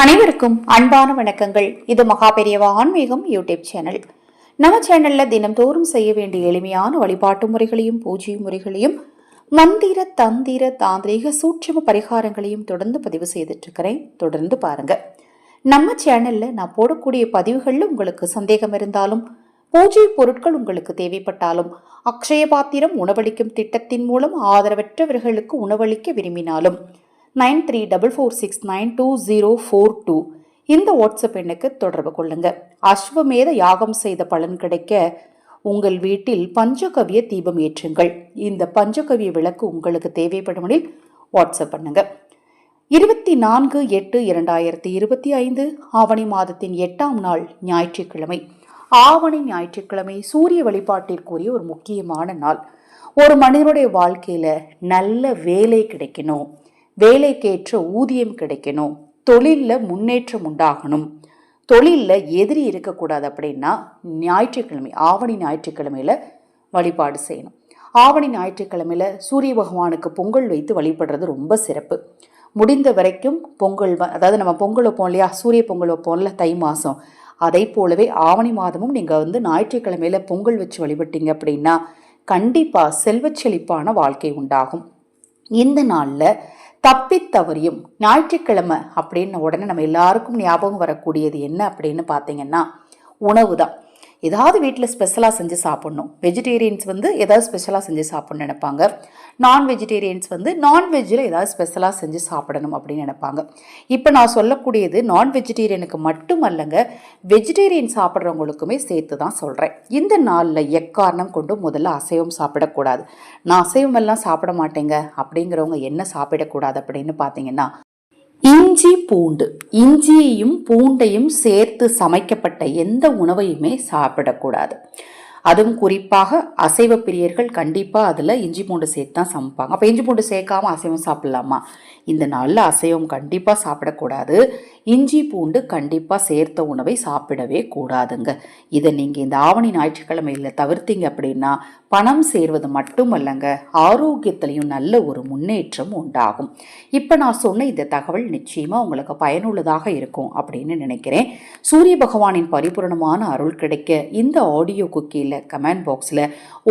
அனைவருக்கும் அன்பான வணக்கங்கள். இது மகா பெரியவா ஆன்மீகம் யூடியூப் சேனல். நம்ம சேனல்ல தினம்தோறும் செய்ய வேண்டிய எளிமையான வழிபாட்டு முறைகளையும் பூஜை முறைகளையும் மந்திர தந்திர தாந்திரிக சூட்சம பரிகாரங்களையும் தொடர்ந்து பதிவு செய்துட்டு இருக்கிறேன் தொடர்ந்து பாருங்க. நம்ம சேனல்ல நான் போடக்கூடிய பதிவுகள்ல உங்களுக்கு சந்தேகம் இருந்தாலும் பூஜை பொருட்கள் உங்களுக்கு தேவைப்பட்டாலும் அக்ஷய பாத்திரம் உணவளிக்கும் திட்டத்தின் மூலம் ஆதரவற்றவர்களுக்கு உணவளிக்க விரும்பினாலும் nine three double four six nine two zero four two. இந்த வாட்ஸ்அப் எண்ணுக்கு தொடர்பு கொள்ளுங்க. அஸ்வமேத யாகம் செய்த பலன் கிடைக்க உங்கள் வீட்டில் பஞ்சகவிய தீபம் ஏற்றுங்கள். இந்த பஞ்சகவிய விளக்கு உங்களுக்கு தேவைப்படுமெனில் வாட்ஸ்அப் பண்ணுங்க. இருபத்தி நான்கு எட்டு இரண்டாயிரத்தி இருபத்தி ஐந்து ஆவணி மாதத்தின் எட்டாம் நாள் ஞாயிற்றுக்கிழமை. ஆவணி ஞாயிற்றுக்கிழமை சூரிய வழிபாட்டிற்குரிய ஒரு முக்கியமான நாள். ஒரு மனிதனுடைய வாழ்க்கையில் நல்ல வேலை கிடைக்கணும். வேலைக்கேற்ற ஊதியம் கிடைக்கணும். தொழிலில் முன்னேற்றம் உண்டாகணும். தொழிலில் எதிரி இருக்கக்கூடாது அப்படின்னா ஞாயிற்றுக்கிழமை ஆவணி ஞாயிற்றுக்கிழமையில் வழிபாடு செய்யணும். ஆவணி ஞாயிற்றுக்கிழமையில் சூரிய பகவானுக்கு பொங்கல் வைத்து வழிபடுறது ரொம்ப சிறப்பு. முடிந்த வரைக்கும் பொங்கல் வ- அதாவது நம்ம பொங்கல் வைப்போம் இல்லையா? சூரிய பொங்கல் வைப்போம்ல தை மாதம் அதை போலவே ஆவணி மாதமும் நீங்கள் வந்து ஞாயிற்றுக்கிழமையில பொங்கல் வச்சு வழிபட்டீங்க அப்படின்னா கண்டிப்பாக செல்வச் செழிப்பான வாழ்க்கை உண்டாகும். இந்த நாளில் தப்பித் தவறியும் ஞாயிற்றுக்கிழமை அப்படின்ன உடனே நம்ம எல்லாருக்கும் ஞாபகம் வரக்கூடியது என்ன அப்படின்னு பார்த்தீங்கன்னா உணவு தான் ஏதாவது வீட்டில் ஸ்பெஷலாக செஞ்சு சாப்பிட்ணும். வெஜிடேரியன்ஸ் வந்து ஏதாவது ஸ்பெஷலாக செஞ்சு சாப்பிட்ணும்னு நினைப்பாங்க. நான் வெஜிடேரியன்ஸ் வந்து நான்வெஜ்ஜில் ஏதாவது ஸ்பெஷலாக செஞ்சு சாப்பிடணும் அப்படின்னு நினைப்பாங்க. இப்போ நான் சொல்லக்கூடியது நான் வெஜிடேரியனுக்கு மட்டுமல்லங்க வெஜிடேரியன் சாப்பிட்றவங்களுக்குமே சேர்த்து தான் சொல்கிறேன் இந்த நாளில் எக்காரணம் கொண்டு முதல்ல அசைவம் சாப்பிடக்கூடாது. நான் அசைவம் எல்லாம் சாப்பிட மாட்டேங்க அப்படிங்கிறவங்க என்ன சாப்பிடக்கூடாது அப்படின்னு பார்த்தீங்கன்னா இஞ்சி பூண்டு. இஞ்சியையும் பூண்டையும் சேர்த்து சமைக்கப்பட்ட எந்த உணவையுமே சாப்பிடக்கூடாது. அதுவும் குறிப்பாக அசைவ பிரியர்கள் கண்டிப்பாக அதில் இஞ்சி பூண்டு சேர்த்து தான் சமைப்பாங்க. அப்போ இஞ்சி பூண்டு சேர்க்காம அசைவம் சாப்பிடலாமா? இந்த நாளில் அசைவம் கண்டிப்பாக சாப்பிடக்கூடாது. இஞ்சி பூண்டு கண்டிப்பாக சேர்த்த உணவை சாப்பிடவே கூடாதுங்க. இதை நீங்கள் இந்த ஆவணி ஞாயிற்றுக்கிழமையில் தவிர்த்தீங்க அப்படின்னா பணம் சேர்வது மட்டுமல்லங்க ஆரோக்கியத்திலையும் நல்ல ஒரு முன்னேற்றம் உண்டாகும். இப்போ நான் சொன்ன இந்த தகவல் நிச்சயமாக உங்களுக்கு பயனுள்ளதாக இருக்கும் அப்படின்னு நினைக்கிறேன். சூரிய பகவானின் பரிபூரணமான அருள் கிடைக்க இந்த ஆடியோ கீழே கமெண்ட் பாக்ஸில்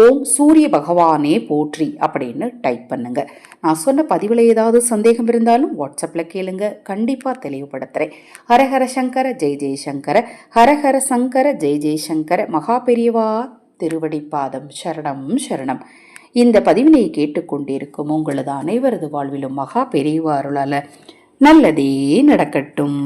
ஓம் சூரிய பகவானே போற்றி அப்படின்னு டைப் பண்ணுங்க. நான் சொன்ன பதிவில் ஏதாவது சந்தேகம் இருந்தாலும் வாட்ஸ்அப்பில் கேளுங்க. கண்டிப்பாக தெளிவுபடுத்துகிறேன் ஹரஹர சங்கர ஜெய் ஜெய்சங்கர ஹரஹர சங்கர ஜெய் ஜெய்சங்கர மகா பெரியவா திருவடிப்பாதம் சரணம் சரணம். இந்த பதிவினை கேட்டுக்கொண்டிருக்கும் உங்களது அனைவரது வாழ்விலும் மகா பெரியவா அருளால நல்லதே நடக்கட்டும்.